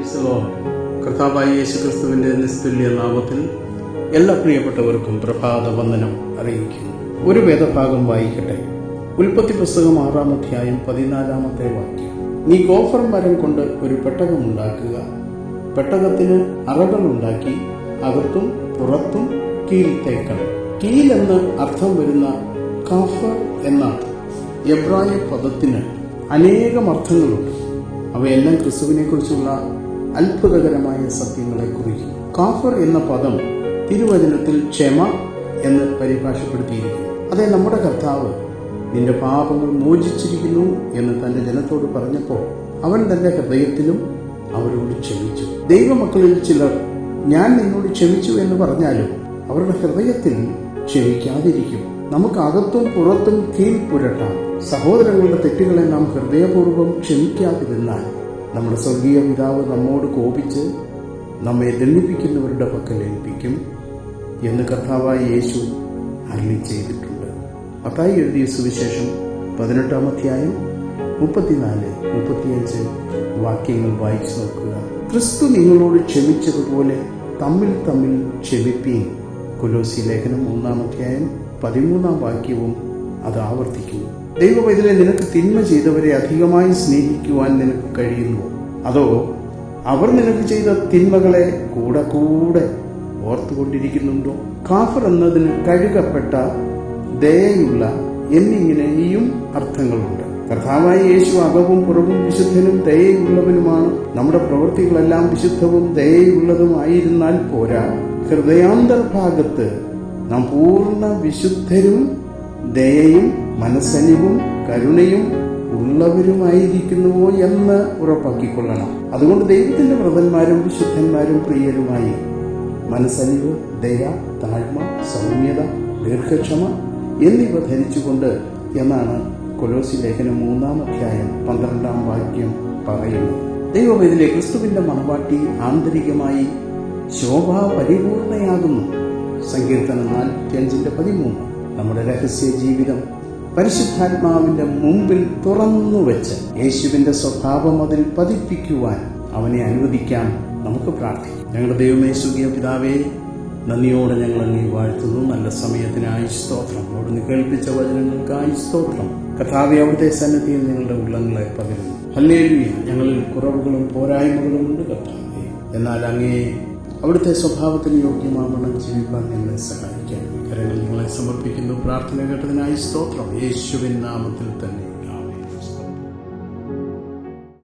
കർത്താവായ യേശു ക്രിസ്തുവിന്റെ നിസ്തുല്യ നാമത്തിൽ എല്ലാ പ്രിയപ്പെട്ടവർക്കും പ്രഭാത വന്ദനം അറിയിക്കുന്നു. ഒരു വേദഭാഗം വായിക്കട്ടെ. ഉൽപ്പത്തി പുസ്തകം ആറാം അധ്യായം പതിനാലാമത്തെ വാക്യം. നീ കോഫർ മരം കൊണ്ട് ഒരു പെട്ടകം ഉണ്ടാക്കുക. പെട്ടകത്തിന് അറകൾ ഉണ്ടാക്കി അകത്തും പുറത്തും കീൽ തേക്കണം കീൽ എന്ന് അർത്ഥം വരുന്ന കാഫർ എന്ന എബ്രായ പദത്തിന് അനേകം അർത്ഥങ്ങളുണ്ട്. അവയെല്ലാം ക്രിസ്തുവിനെ കുറിച്ചുള്ള അത്ഭുതകരമായ സത്യങ്ങളെ കുറിക്കും. കാഫർ എന്ന പദം തിരുവചനത്തിൽ ക്ഷമ എന്ന് പരിഭാഷപ്പെടുത്തിയിരിക്കുന്നു. അതെ നമ്മുടെ കർത്താവ് നിന്റെ പാപങ്ങൾ മോചിച്ചിരിക്കുന്നു എന്ന് തന്റെ ജനത്തോട് പറഞ്ഞപ്പോൾ അവൻ തന്റെ ഹൃദയത്തിലും അവരോട് ക്ഷമിച്ചു. ദൈവമക്കളിൽ ചിലർ ഞാൻ നിന്നോട് ക്ഷമിച്ചു എന്ന് പറഞ്ഞാലും അവരുടെ ഹൃദയത്തിൽ ക്ഷമിക്കാതിരിക്കും. നമുക്ക് അകത്തും പുറത്തും കീഴ്പുരട്ടാം. സഹോദരങ്ങളുടെ തെറ്റുകളെ നാം ഹൃദയപൂർവം ക്ഷമിക്കാതിരുന്നാൽ നമ്മുടെ സ്വർഗീയ പിതാവ് നമ്മോട് കോപിച്ച് നമ്മെ ദണ്ഡിപ്പിക്കുന്നവരുടെ പക്കൽ ഏൽപ്പിക്കും എന്ന് കർത്താവായ യേശു അരളി ചെയ്തിട്ടുണ്ട്. മത്തായി എഴുതിയ സുവിശേഷം പതിനെട്ടാം അധ്യായം മുപ്പത്തിനാല് മുപ്പത്തിയഞ്ച് വാക്യങ്ങൾ വായിച്ചു നോക്കുക. ക്രിസ്തു നിങ്ങളോട് ക്ഷമിച്ചതുപോലെ തമ്മിൽ തമ്മിൽ ക്ഷമിപ്പീൻ. കൊലോസി ലേഖനം മൂന്നാം അധ്യായം പതിമൂന്നാം വാക്യവും അത് ആവർത്തിക്കുന്നു. ദൈവവൈദ്യനെ നിനക്ക് തിന്മ ചെയ്തവരെ അധികമായി സ്നേഹിക്കുവാൻ നിനക്ക് കഴിയുന്നു. അതോ അവർ നിനക്ക് ചെയ്ത തിന്മകളെ കൂടെ കൂടെ ഓർത്തുകൊണ്ടിരിക്കുന്നുണ്ടോ? കാഫർ എന്നതിന് കഴുകപ്പെട്ട ദയയുള്ള എന്നിങ്ങനെയും അർത്ഥങ്ങളുണ്ട്. കർത്താവായ യേശു അകവും പുറവും വിശുദ്ധനും ദയയുള്ളവനുമാണ്. നമ്മുടെ പ്രവൃത്തികളെല്ലാം വിശുദ്ധവും ദയയുള്ളതുമായിരുന്നാൽ പോരാ. ഹൃദയാന്തർഭാഗത്ത് നാം പൂർണ വിശുദ്ധരും ദയയും മനസ്സനിവും കരുണയും ഉള്ളവരുമായിരിക്കുന്നുവോ എന്ന് ഉറപ്പാക്കിക്കൊള്ളണം. അതുകൊണ്ട് ദൈവത്തിന്റെ വ്രതന്മാരും വിശുദ്ധന്മാരും പ്രിയരുമായി മനസ്സലിവ് ദയ താഴ്മ സൗമ്യത ദീർഘക്ഷമ എന്നിവ ധരിച്ചുകൊണ്ട് എന്നാണ് കൊലോസി ലേഖനം മൂന്നാം അധ്യായം പന്ത്രണ്ടാം വാക്യം പറയുന്നത്. ദൈവവേദിലെ ക്രിസ്തുവിന്റെ മണവാട്ടി ആന്തരികമായി ശോഭാ പരിപൂർണയാകുന്നു സങ്കീർത്തനം നാൽപ്പത്തിയഞ്ചിന്റെ പതിമൂന്ന്. നമ്മുടെ രഹസ്യ ജീവിതം പരിശുദ്ധാത്മാവിന്റെ മുമ്പിൽ തുറന്നു വെച്ച് യേശുവിന്റെ സ്വഭാവം അതിൽ പതിപ്പിക്കുവാൻ അവനെ അനുവദിക്കാം നമുക്ക് പ്രാർത്ഥിക്കാം. ഞങ്ങളുടെ ദൈവമേ സുഖിയ പിതാവേ നന്ദിയോടെ ഞങ്ങൾ അങ്ങേ വാഴ്ത്തുന്നു. നല്ല സമയത്തിനായി സ്തോത്രം. അവിടുന്ന് കേൾപ്പിച്ച വചനങ്ങൾക്കായി സ്തോത്രം. കഥാവി അവിടുത്തെ സന്നദ്ധിയിൽ നിങ്ങളുടെ ഉള്ളങ്ങളെ പകരുന്നു. ഹല്ലേലൂയ. ഞങ്ങളിൽ കുറവുകളും പോരായ്മകളും ഉണ്ട് കർത്താവേ. എന്നാൽ അങ്ങേ അവിടുത്തെ സ്വഭാവത്തിന് യോഗ്യമാവണം ജീവിക്കാൻ നിങ്ങളെ സഹായിക്കാൻ കരങ്ങൾ നിങ്ങളെ സമർപ്പിക്കുന്നു. പ്രാർത്ഥന കേട്ടതിനായി സ്തോത്രം. യേശുവിൻ നാമത്തിൽ തന്നെ.